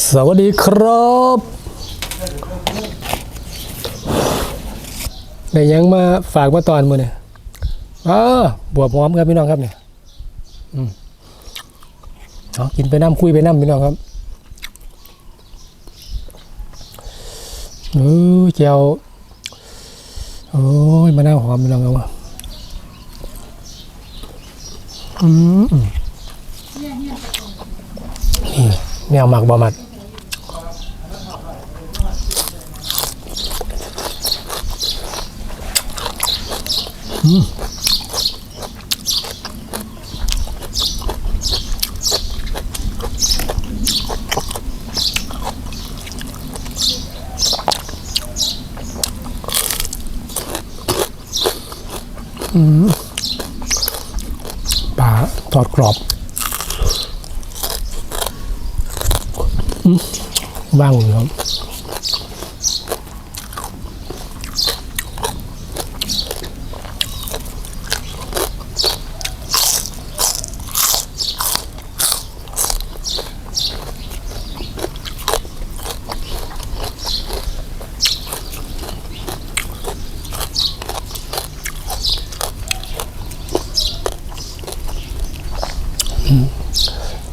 สวัสดีครับ ได้ยังมาฝากมาตอนมือเนี่ยอ้าบวบหอมครับพี่น้องครับเนี่ยอืมเอากินไปน้ำคุยไปน้ำพี่น้องครับเออเจียวโอ้ยมะนาวหอมพี่น้องครับอืมนี่ แนวหมักบะหมัดอืมปลาทอดกรอบอืม ว่างอยู่ครับ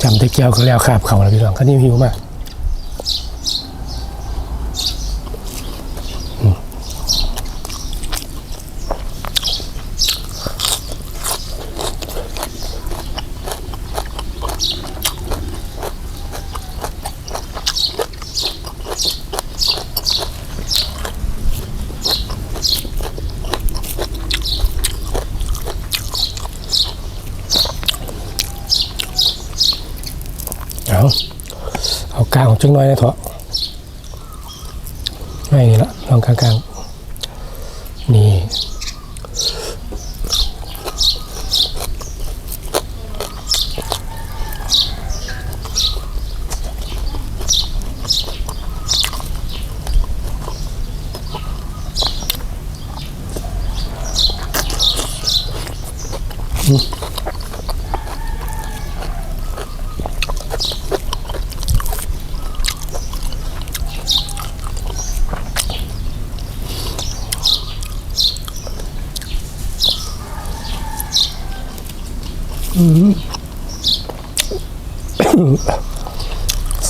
จำได้เกี่ยวก็แล้วคาบเขาแล้วพี่น้องคันนี้หิวมาก เอาเอากลางออกจังน้อยนะเถอะไม่นี่ละลองกลางๆนี่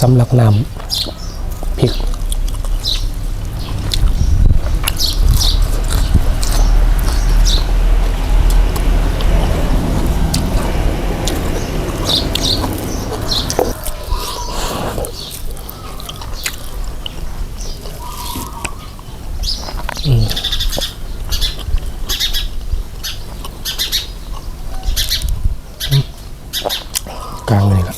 สำหรับน้ำพริก กลางเลยครับ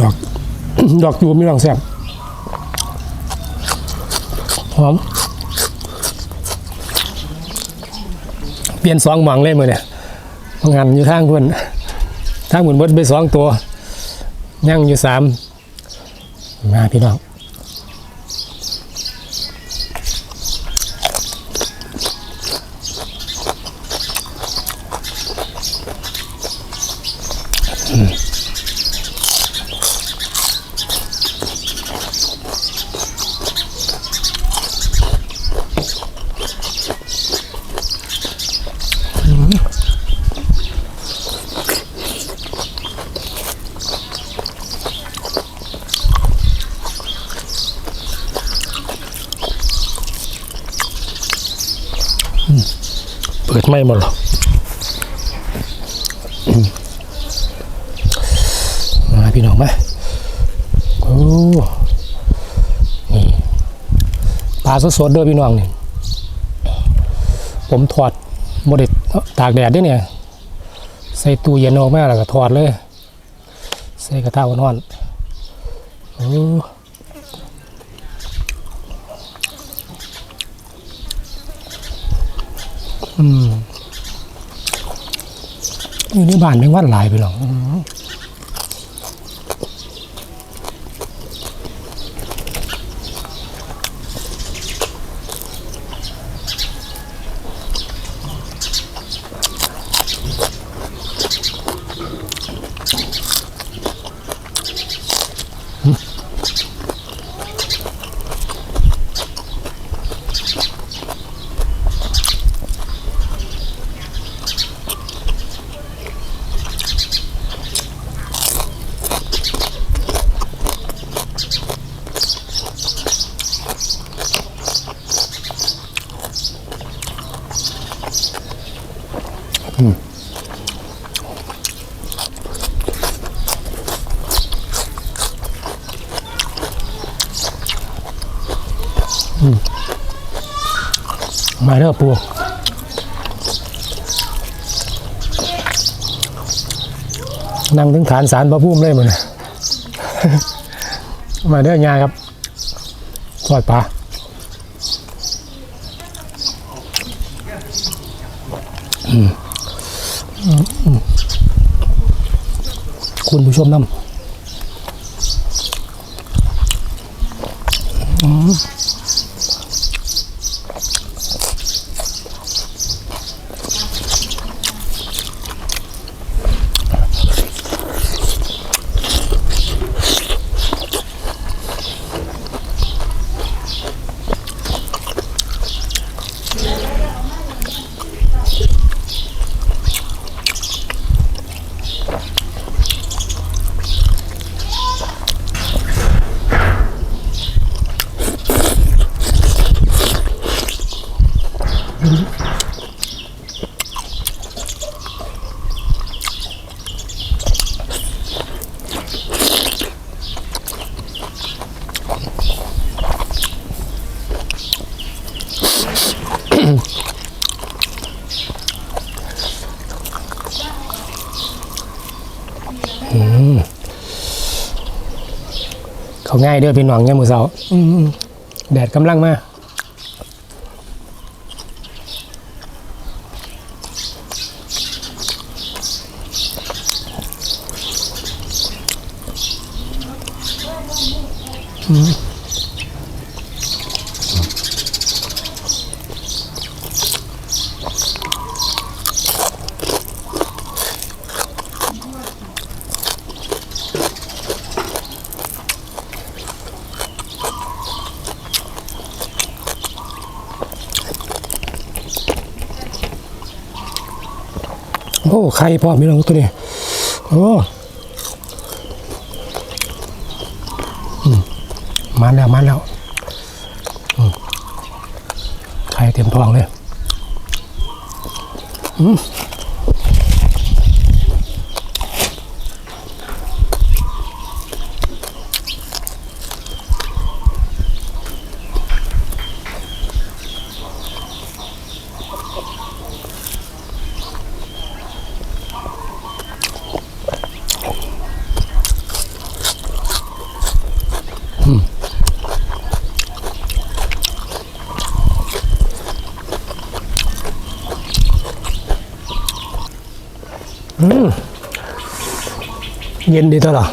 ดอก ดอกจูบไม่ลองแซ่บหอม เปลี่ยนสองหมังเลยมือเนี่ยงานอยู่ทางเพื่อนทางเหมือนเบิดไปสองตัว ยังอยู่สามมาพี่น้องเปิ ไม่หมดหรอกมาพี่น้องมาโอ้นี่ปลาสดๆเด้อพี่น้องนี่ผมถอดโมเด็ดตากแดดด้วยเนี่ย ใส่ตู้เย็นออกมาแล้วก็ถอดเลย ใส่กระทะนอนโอ้อืม อยู่ในบ้านแมงวันหลายไปหรอก มาเด้อปูนั่งถึงฐานสารพระภูมิเลยมันมาเด้อยาครับทอดปลาอืมอืมอืมคุณผู้ชมน้ำ เขาง่ายเด้อพี่น้องเนี่ยามมือเสาอืมแดดกำลังมา โอ้ไข่พ่อมีน้องตัวนี้โอ้มาแล้วมาแล้วไข่เต็มท้องเลย อืม เย็นดีตัวหรอ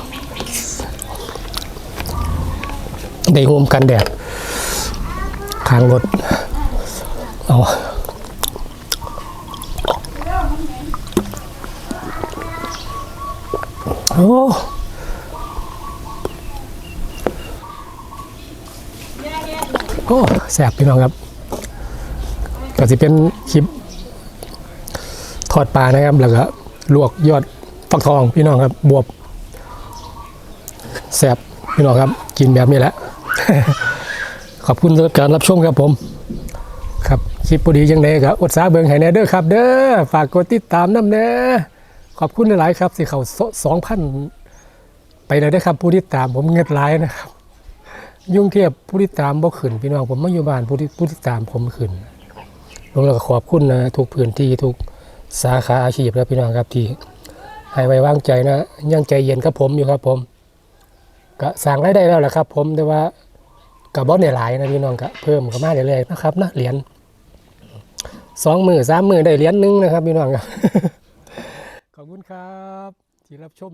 ได้โฮมกันแดดทางรถเอาโอ้โอ้แสบพี่น้องครับก็จะเป็นคลิปทอดปลานะครับ แล้วก็ลวกยอดฟักทองพี่น้องครับบวบ แสบพี่น้องครับ กินแบบนี้แหละ ขอบคุณสำหรับการรับชมครับผม ครับคลิปพอดียังไงครับอดสาเบิงไห้แน่เด้อครับเด้อฝากกดติดตามน้ำเด้อขอบคุณหลายครับสิเขาสองพันไปเลยได้ครับผู้ติดตามผมเงินหลายนะครับ ยุ่งเทียบผู้ติดตามบ่ขึ้นพี่น้องผมมาอยู่บ้านผู้ที่ผู้ติดตามผมขึ้นลงแล้วก็ขอบคุณนะทุกพื้นที่ทุกสาขาอาชีพแล้วพี่น้องครับที่ให้ไว้วางใจนะยังใจเย็นกับผมอยู่ครับผม ก็สั่งรายได้แล้วแหละครับ ผมแต่ว่ากับบอสเนี่ยหลายนะพี่น้องก็เพิ่มเข้ามาเรื่อยๆนะครับนะเหรียญสองมือสามมือได้เหรียญหนึงนะครับพี่น้องครับขอบคุณครับที่รับชม